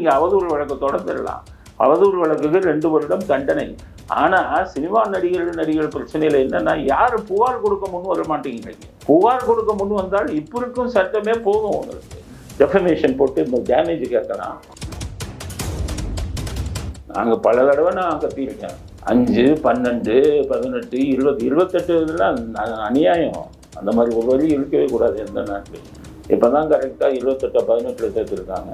நீங்கள் அவதூறு வழக்கு தொடர்ந்துடலாம் அவதூறு வழக்குக்கு ரெண்டு வருடம் தண்டனை. ஆனால் சினிமா நடிகர்கள் நடிகர்கள் பிரச்சனையில் என்னன்னா யார் புகார் கொடுக்க முன் வர மாட்டேங்கிறீங்க புகார் கொடுக்க முன் வந்தால் இப்போ இருக்கும் சட்டமே போதும் உங்களுக்கு. டெஃபமேஷன் போட்டு இந்த டேமேஜ் கேட்கலாம் நாங்கள் பல தடவை நான் கத்திருக்கேன் அஞ்சு பன்னெண்டு பதினெட்டு இருபது இருபத்தெட்டு இதெல்லாம் அநியாயம். அந்த மாதிரி ஒரு வழி இருக்கவே கூடாது எந்த நாட்டிலையும். இப்போ தான் கரெக்டாக இருபத்தெட்டு பதினெட்டில் சேர்த்துருக்காங்க.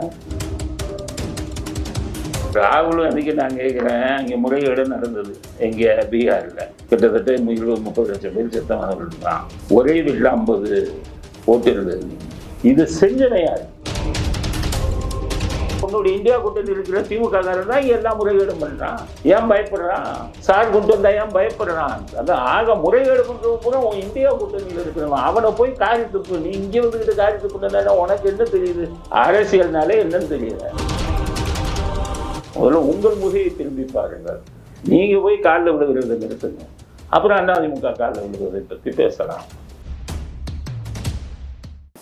ராகுல் அன்றைக்கி நான் கேட்குறேன் இங்கே முறைகேடு நடந்தது. எங்கே பீகாரில். கிட்டத்தட்ட இருபது முப்பது லட்சம் பேர் செத்தவர்கள் தான் ஒரே வீட்டில் ஐம்பது ஓட்டு இருந்தது இது செஞ்சனை உன்னுடைய இந்தியா கூட்டணி இருக்கிற திமுக காரன் தான் எல்லா முறைகேடும் பண்றான். ஏன் பயப்படுறான்? சார் கொண்டு வந்தா ஏன் பயப்படுறான்? அதான் ஆக முறைகேடு பண்றது கூட உன் இந்தியா கூட்டணியில் இருக்கிறவன் அவனை போய் காரி துப்பு நீ இங்கே வந்துக்கிட்டு காரி துப்புனா உனக்கு என்ன தெரியுது? அரசியல்னாலே என்னன்னு தெரியல. முதல்ல உங்கள் முகையை திரும்பி பாருங்கள். நீங்கள் போய் காலில் விழுகிறத நிறுத்துங்க. அப்புறம் அதிமுக காலில் விழுகிறதை பற்றி பேசலாம்.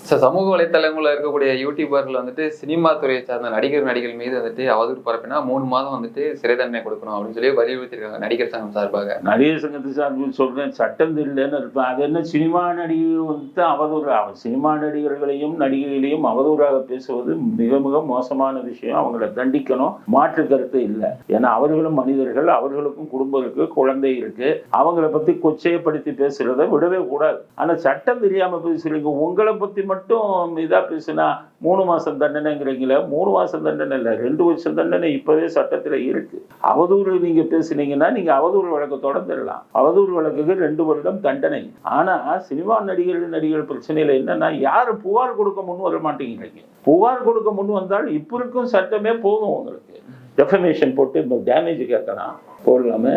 ஸோ சமூக வலைத்தளங்களில் இருக்கக்கூடிய யூடியூபர்கள் வந்துட்டு சினிமா துறையை சார்ந்த நடிகர் நடிகர் மீது வந்துட்டு அவதூறு பரப்பினா மூணு மாதம் வந்துட்டு சிறை தண்டனை கொடுக்கணும் அப்படின்னு சொல்லி வலியுறுத்திருக்காங்க நடிகர் சங்கம் சார்பாக. நடிகர் சங்கத்து சார்பில் சொல்றேன் சட்டம் தெரியலன்னு இருப்பேன். அது என்ன சினிமா நடிகர் வந்து அவதூறு அவன் சினிமா நடிகர்களையும் நடிகைகளையும் அவதூறாக பேசுவது மிக மிக மோசமான விஷயம். அவங்கள தண்டிக்கணும். மாற்று கருத்து இல்லை. ஏன்னா அவர்களும் மனிதர்கள் அவர்களுக்கும் குடும்பம் இருக்கு குழந்தை இருக்கு. அவங்கள பத்தி கொச்சையப்படுத்தி பேசுறதை விடவே கூடாது. ஆனா சட்டம் தெரியாம பேசுறீங்க உங்களை பத்தி மட்டும் மட்டும் இதாக பேசுனா மூணு மாதம் தண்டனைங்கிறீங்களே மூணு மாதம் தண்டனை இல்லை ரெண்டு வருஷம் தண்டனை இப்போவே சட்டத்தில் இருக்குது அவதூறு நீங்கள் பேசுனீங்கன்னா நீங்கள் அவதூறு வழக்கு தொடர்ந்துடலாம். அவதூறு வழக்குக்கு ரெண்டு வருடம் தண்டனை. ஆனால் சினிமா நடிகர்கள் நடிகர்கள் பிரச்சனையில் என்னென்னா யாரும் புகார் கொடுக்க முன் வர மாட்டேங்கிறீங்க. புகார் கொடுக்க முன் வந்தால் இப்போ இருக்கும் சட்டமே போதும் உங்களுக்கு. டெஃபமேஷன் போட்டு டேமேஜ் கேட்கலாம் போடலாமே.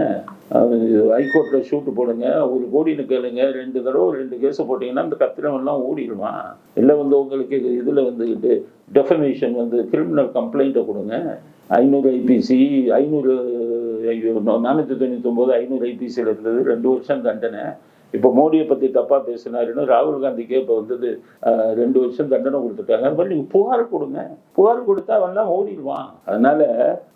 ஹைகோர்ட்டில் ஷூட்டு போடுங்க ஒரு கோடின்னு கேளுங்க ரெண்டு தடவை ரெண்டு கேஸ் போட்டிங்கன்னா இந்த கத்திரமெல்லாம் ஓடிடுவான் இல்லை வந்து உங்களுக்கு இதில் வந்துக்கிட்டு டெஃபமேஷன் வந்து கிரிமினல் கம்ப்ளைண்ட்டை கொடுங்க. ஐநூறு ஐபிசி ஐநூறு ஐயோ நானூற்றி ஒம்பது ஐநூறு ஐபிசியில் இருந்தது ரெண்டு வருஷம் தண்டனை. இப்போ மோடியை பற்றி தப்பாக பேசினாருன்னு ராகுல் காந்திக்கே இப்போ வந்தது ரெண்டு வருஷம் தண்டனை கொடுத்துட்டாங்க. அது மாதிரி நீங்கள் புகார் கொடுங்க. புகார் கொடுத்தா அவன்லாம் ஓடிடுவான். அதனால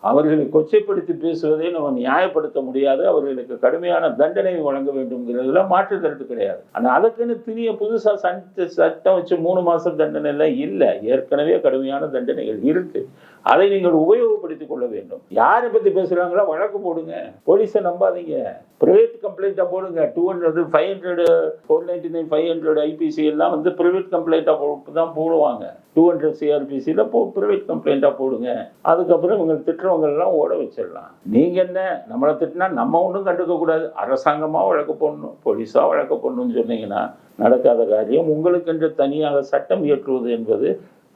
அவர்களை கொச்சைப்படுத்தி பேசுவதை நம்ம நியாயப்படுத்த முடியாது. அவர்களுக்கு கடுமையான தண்டனை வழங்க வேண்டும்ங்கிறதுல மாற்று கருத்து கிடையாது. ஆனால் அதுக்குன்னு திரிய புதுசாக சட்ட சட்டம் வச்சு மூணு மாதம் தண்டனை எல்லாம் இல்லை. ஏற்கனவே கடுமையான தண்டனைகள் இருக்குது அதை நீங்கள் உபயோகப்படுத்திக் கொள்ள வேண்டும். யாரை பத்தி பேசுறாங்களோ வழக்கு போடுங்க. போலீஸை நம்பாதீங்க. பிரைவேட் கம்ப்ளைண்ட்டாக போடுங்க. Two hundred five hundred four ninety nine five hundred IPC எல்லாம் வந்து பிரைவேட் கம்ப்ளைண்ட்டா தான் போடுவாங்க. டூ ஹண்ட்ரட் சிஆர்பிசியில் போ ப்ரைவேட் கம்ப்ளைண்ட்டாக போடுங்க. அதுக்கப்புறம் இவங்க திட்டுறவங்க எல்லாம் ஓட வச்சிடலாம். நீங்கள் என்ன? நம்மளை திட்டினா நம்ம ஒன்றும் கண்டுக்க கூடாது. அரசாங்கமாக வழக்கு போடணும். போலீஸாக வழக்கு போடணும்னு சொன்னீங்கன்னா நடக்காத காரியம். உங்களுக்கென்று தனியாக சட்டம் இயற்றுவது என்பது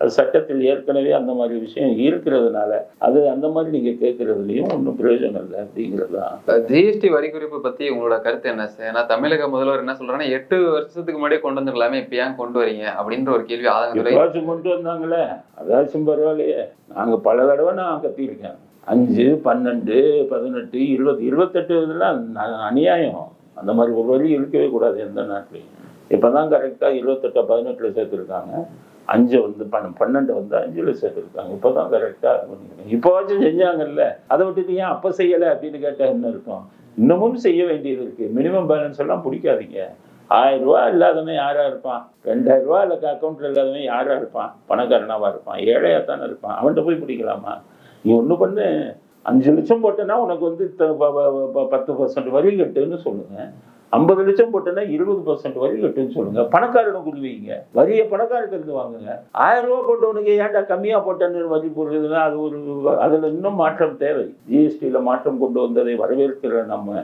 அது சட்டத்தில் ஏற்கனவே அந்த மாதிரி விஷயம் இருக்கிறதுனால அது அந்த மாதிரி நீங்கள் கேட்குறதுலையும் ஒன்றும் பிரயோஜனம் இல்லை அப்படிங்கிறது? தான் ஜிஎஸ்டி வரி குறைப்பு பத்தி உங்களோட கருத்து என்ன சார்? ஏன்னா தமிழக முதல்வர் என்ன சொல்றாங்கன்னா எட்டு வருஷத்துக்கு முன்னாடியே கொண்டு வந்துடலாமே இப்ப ஏன் கொண்டு வரீங்க? அப்படின்ற ஒரு கேள்வி எப்பவாச்சும் கொண்டு வந்தாங்களே அதாச்சும் பரவாயில்லையே. நாங்கள் பல தடவை நான் கத்தியிருக்கேன். அஞ்சு பன்னெண்டு பதினெட்டு இருபது இருபத்தெட்டு இதெல்லாம் அநியாயம். அந்த மாதிரி ஒரு வழி இருக்கவே கூடாது எந்த நாட்டிலையும். இப்போ தான் கரெக்டாக இருபத்தெட்டை பதினெட்டில் சேர்த்துருக்காங்க. அஞ்சு வந்து பன்ன பன்னெண்டு வந்து அஞ்சில் சேர்த்துருக்காங்க. இப்போ தான் கரெக்டாக இப்போ இப்போவாச்சும் செஞ்சாங்கல்ல. அதை விட்டுட்டு ஏன் அப்போ செய்யலை அப்படின்னு கேட்டால் என்ன இருக்கும்? இன்னமும் செய்ய வேண்டியது இருக்குது மினிமம் பேலன்ஸ் எல்லாம் பிடிக்காதீங்க. ஆயிரம் ரூபா இல்லாதவன் யாராக இருப்பான்? ரெண்டாயிரம் ரூபா இல்லை அக்கௌண்ட்டில் இல்லாதவன் யாராக இருப்பான்? பணக்காரனாவாக இருப்பான்? ஏழையாக தானே இருப்பான்? அவன்கிட்ட போய் பிடிக்கலாமா? நீ ஒன்று பண்ணு. அஞ்சு லட்சம் போட்டேன்னா உனக்கு வந்து பத்து பர்சன்ட் வரி கட்டுன்னு சொல்லுங்கள் ஐம்பது லட்சம் போட்டேன்னா இருபது பர்சன்ட் வரி கட்டுன்னு சொல்லுங்க. பணக்காரனை கொடுவீங்க வரியை பணக்காரர்கிட்ட இருந்து வாங்குங்க. ஆயிரம் ரூபா போட்டவனுக்கு ஏன்டா கம்மியா போட்டேன்னு வரி போடுறதுன்னா அது ஒரு அதுல இன்னும் மாற்றம் தேவை. ஜிஎஸ்டியில மாற்றம் கொண்டு வந்ததை வரவேற்கிற நம்ம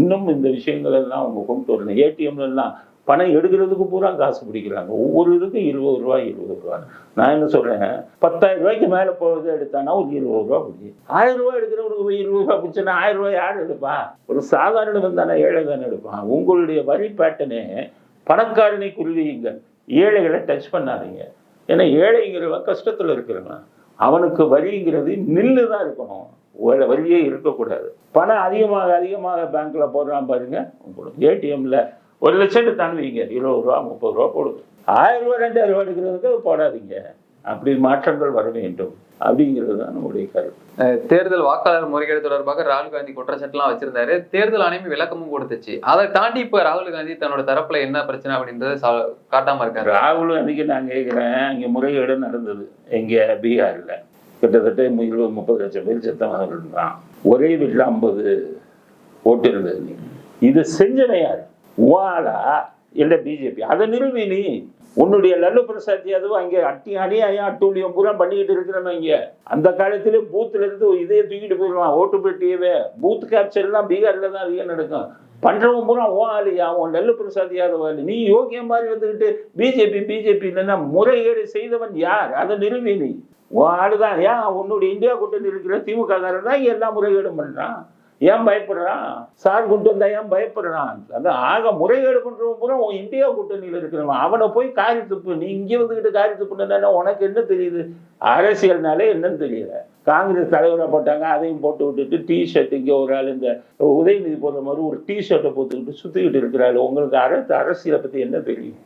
இன்னும் இந்த விஷயங்கள் எல்லாம் அவங்க கொண்டு வரணும். ஏடிஎம்ல எல்லாம் பணம் எடுக்கிறதுக்கு பூரா காசு பிடிக்கிறாங்க. ஒவ்வொரு இதுக்கும் இருபது ரூபா இருபது ரூபா. நான் என்ன சொல்றேன்? பத்தாயிரம் ரூபாய்க்கு மேல போகிறது எடுத்தானா ஒரு இருபது ரூபா பிடிக்கும். ஆயிரம் ரூபாய் எடுக்கிறவனுக்கு போய் இருபது ரூபா பிடிச்சனா ஆயிரம் ரூபாய் யார் எடுப்பா? ஒரு சாதாரணவன் தானே ஏழை தானே எடுப்பான். உங்களுடைய வரி பேட்டனே பணக்காரனை குருவிங்க ஏழைகளை டச் பண்ணாதீங்க. ஏன்னா ஏழைங்கிறவன் கஷ்டத்துல இருக்கிறவன். அவனுக்கு வரிங்கிறது நில்லு தான் இருக்கணும். ஒரு வரியே இருக்கக்கூடாது. பணம் அதிகமாக அதிகமாக பேங்க்ல போடுறான் பாருங்க. உங்களுக்கு ஏடிஎம்ல ஒரு லட்சம் தாண்டுவீங்க இருபது ரூபா முப்பது ரூபா போடுங்க. ஆயிரம் ரூபா ரெண்டாயிரம் ரூபா எடுக்கிறதுக்கு போடாதீங்க. அப்படி மாற்றங்கள் வர வேண்டும். அப்படிங்கிறது தான் நம்முடைய கருத்து. தேர்தல் வாக்காளர் முறைகேடு தொடர்பாக ராகுல் காந்தி குற்றச்சாட்டுலாம் வச்சிருந்தாரு. தேர்தல் ஆணையம் விளக்கமும் கொடுத்துச்சு. அதை தாண்டி இப்ப ராகுல் காந்தி தன்னோட தரப்புல என்ன பிரச்சனை அப்படின்றத காட்டாம இருக்காரு. ராகுல் அன்னைக்கு நான் கேட்குறேன் இங்கே முறைகேடு நடந்தது. எங்கே பீகாரில். கிட்டத்தட்ட இருபது முப்பது லட்சம் பேர் செத்தவங்க இருந்தான். ஒரே வீட்டில் ஐம்பது ஓட்டு இருந்தது. இது செஞ்சன உவாலா இல்லை பிஜேபி. அதை நிறுவி நீ. உன்னுடைய லல்லு பிரசாத் யாதவ் அங்கே அட்டி அநியாயம் அட்டூழியம் பூரா பண்ணிக்கிட்டு இருக்கிறவன் இங்கே. அந்த காலத்திலே பூத்துல இருந்து இதே தூக்கிட்டு போயிடுவான் ஓட்டு பெட்டியவே பூத் கேப்சர்லாம் பீகாரில் தான் அதிகம் நடக்கும். பண்ணுறவன் பூரா ஓ ஆளியா உன் லல்லு பிரசாத் யாதவ் ஆளு. நீ யோகியம் மாதிரி வந்துக்கிட்டு பிஜேபி பிஜேபி இல்லைன்னா முறைகேடு செய்தவன் யார்? அதை நிறுவி நீ. உன் ஆளுதான். ஏன்? உன்னுடைய இந்தியா கூட்டணி இருக்கிற திமுக காரன் தான் எல்லா முறைகேடும் பண்ணுறான் ஏன் பயப்படுறான்? சார் கொண்டு வந்தா ஏன் பயப்படுறான்? அந்த ஆக முறைகேடு பண்றவன் பூரா உன் இந்தியா கூட்டணியில் இருக்கிறவன். அவனை போய் காரி துப்பு நீ இங்கே வந்துக்கிட்டு காரி துப்புனா உனக்கு என்ன தெரியுது? அரசியல்னாலே என்னன்னு தெரியல. காங்கிரஸ் தலைவராக போட்டாங்க அதையும் போட்டு விட்டுட்டு டி ஷர்ட் இங்கே ஒரு ஆள் இந்த உதயநிதி போடுற மாதிரி ஒரு டி ஷர்ட்டை போட்டுக்கிட்டு சுற்றிக்கிட்டு இருக்கிறாள் உங்களுக்கு அரசு அரசியலை பற்றி என்ன தெரியும்?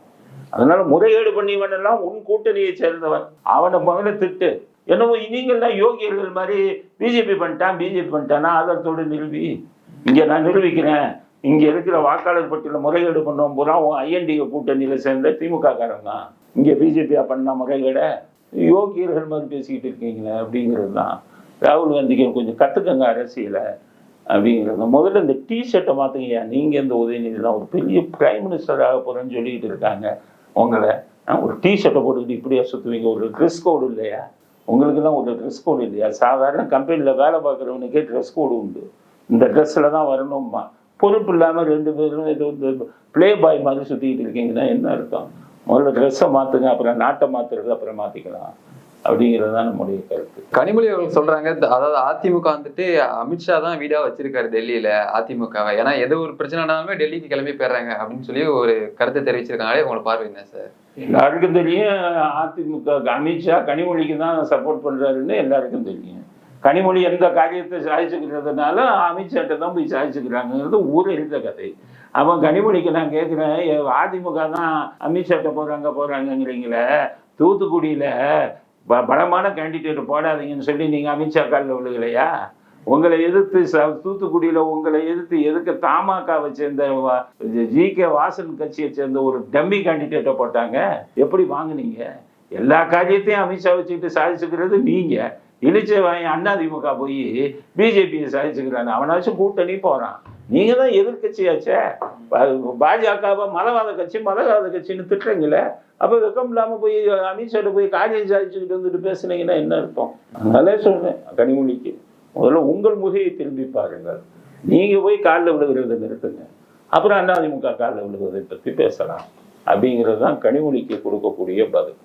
அதனால முறைகேடு பண்ணிவன் எல்லாம் உன் கூட்டணியை சேர்ந்தவன். அவனை முதல்ல திட்டு. என்னவோ நீங்கள்லாம் யோகியர்கள் மாதிரி பிஜேபி பண்ணிட்டான் பிஜேபி பண்ணிட்டானா ஆதாரத்தோடு நிறுவி. இங்கே நான் நிரூபிக்கிறேன். இங்கே இருக்கிற வாக்காளர் பட்டியலில் முறைகேடு பண்ணோம் புறா ஐஎன்டிஏ கூட்டணியில் சேர்ந்த திமுக காரங்க தான். இங்கே பிஜேபியா பண்ண முறைகேட? யோகியர்கள் மாதிரி பேசிக்கிட்டு இருக்கீங்களே அப்படிங்கிறது தான் ராகுல் காந்திக்கு கொஞ்சம் கற்றுக்கங்க அரசியலை அப்படிங்கிறது. முதல்ல இந்த டிஷர்ட்டை மாற்றுங்கய்யா நீங்கள் இந்த உதயநிதி தான் ஒரு பெரிய பிரைம் மினிஸ்டர் ஆக போகிறேன்னு சொல்லிக்கிட்டு இருக்காங்க. உங்களை ஒரு டிஷர்ட்டை போட்டுக்கிட்டு இப்படியா சுற்றுவீங்க ஒரு ட்ரெஸ் கோடு இல்லையா? உங்களுக்கு தான் ஒரு ட்ரெஸ் கோடு இல்லையா? சாதாரண கம்பெனியில் வேலை பார்க்குறவனுக்கே ட்ரெஸ் கோடு உண்டு. இந்த ட்ரெஸ்ஸில் தான் வரணும்மா. பொறுப்பு இல்லாமல் ரெண்டு பேரும் இது வந்து ப்ளே பாய் மாதிரி சுற்றிக்கிட்டு இருக்கீங்கன்னா என்ன அர்த்தம்? முதல்ல ட்ரெஸ்ஸை மாற்றுங்க அப்புறம் நாட்டை மாற்றுறது அப்புறம் மாற்றிக்கலாம் அப்படிங்கிறது தான் நம்முடைய கருத்து. கனிமொழி அவர்கள் சொல்றாங்க அதாவது அதிமுக வந்துட்டு அமித்ஷா தான் வீடா வச்சிருக்காரு டெல்லியில அதிமுகவை. ஏன்னா எது ஒரு பிரச்சனைனாலுமே டெல்லிக்கு கிளம்பி போயிடுறாங்க அப்படின்னு சொல்லி ஒரு கருத்தை தெரிவிச்சிருக்காங்களே உங்களை பார்வை என்ன சார். எல்லாருக்கும் தெரியும் அதிமுக அமித்ஷா கனிமொழிக்கு தான் சப்போர்ட் பண்றாருன்னு எல்லாருக்கும் தெரியும். கனிமொழி எந்த காரியத்தை சாதிச்சுக்கிறதுனால அமித்ஷாட்ட தான் போய் சாதிச்சுக்கிறாங்கிறது ஊர் எழுந்த கதை. அவன் கனிமொழிக்கு நான் கேட்குறேன் அதிமுக தான் அமித்ஷாட்ட போறாங்க போகிறாங்கங்கிறீங்களே தூத்துக்குடியில ப- பலமான கேண்டிடேட் போடாதீங்கன்னு சொல்லி நீங்க அமித்ஷா காலில் விழுகலையா? உங்களை எதிர்த்து ச- உங்களை எதிர்த்து எதுக்கு தமாகாவை சேர்ந்த ஜி கே வாசன் கட்சியை சேர்ந்த ஒரு டம்மி கேண்டிடேட்டை போட்டாங்க. எப்படி வாங்குனீங்க? எல்லா காரியத்தையும் அமித்ஷா வச்சுக்கிட்டு சாதிச்சுக்கிறது நீங்கள் இழிச்ச வாங்கி அண்ணாதிமுக போய் பிஜேபியை சாதிச்சுக்கிறாங்க அவனாச்சும் கூட்டணி போகிறான் நீங்க தான் எதிர்கட்சியாச்சே பா- பாஜகவை மதவாத கட்சி மதவாத கட்சின்னு திட்டுறீங்களே. அப்போ வெக்கம் இல்லாமல் போய் அமித்ஷாட்ட போய் காரியம் சாதிச்சுக்கிட்டு வந்துட்டு பேசுனீங்கன்னா என்ன அர்த்தம்? அதனாலே சொல்றேன். கனிமொழிக்கு. முதல்ல உங்கள் முகையை திரும்பி பாருங்கள். நீங்கள் போய் காலில் விழுகிறத நிறுத்துங்க. அப்புறம் அதிமுக காலில் விழுகிறதை பற்றி பேசலாம். அப்படிங்கிறது தான் கனிமொழிக்கு கொடுக்கக்கூடிய பதில்.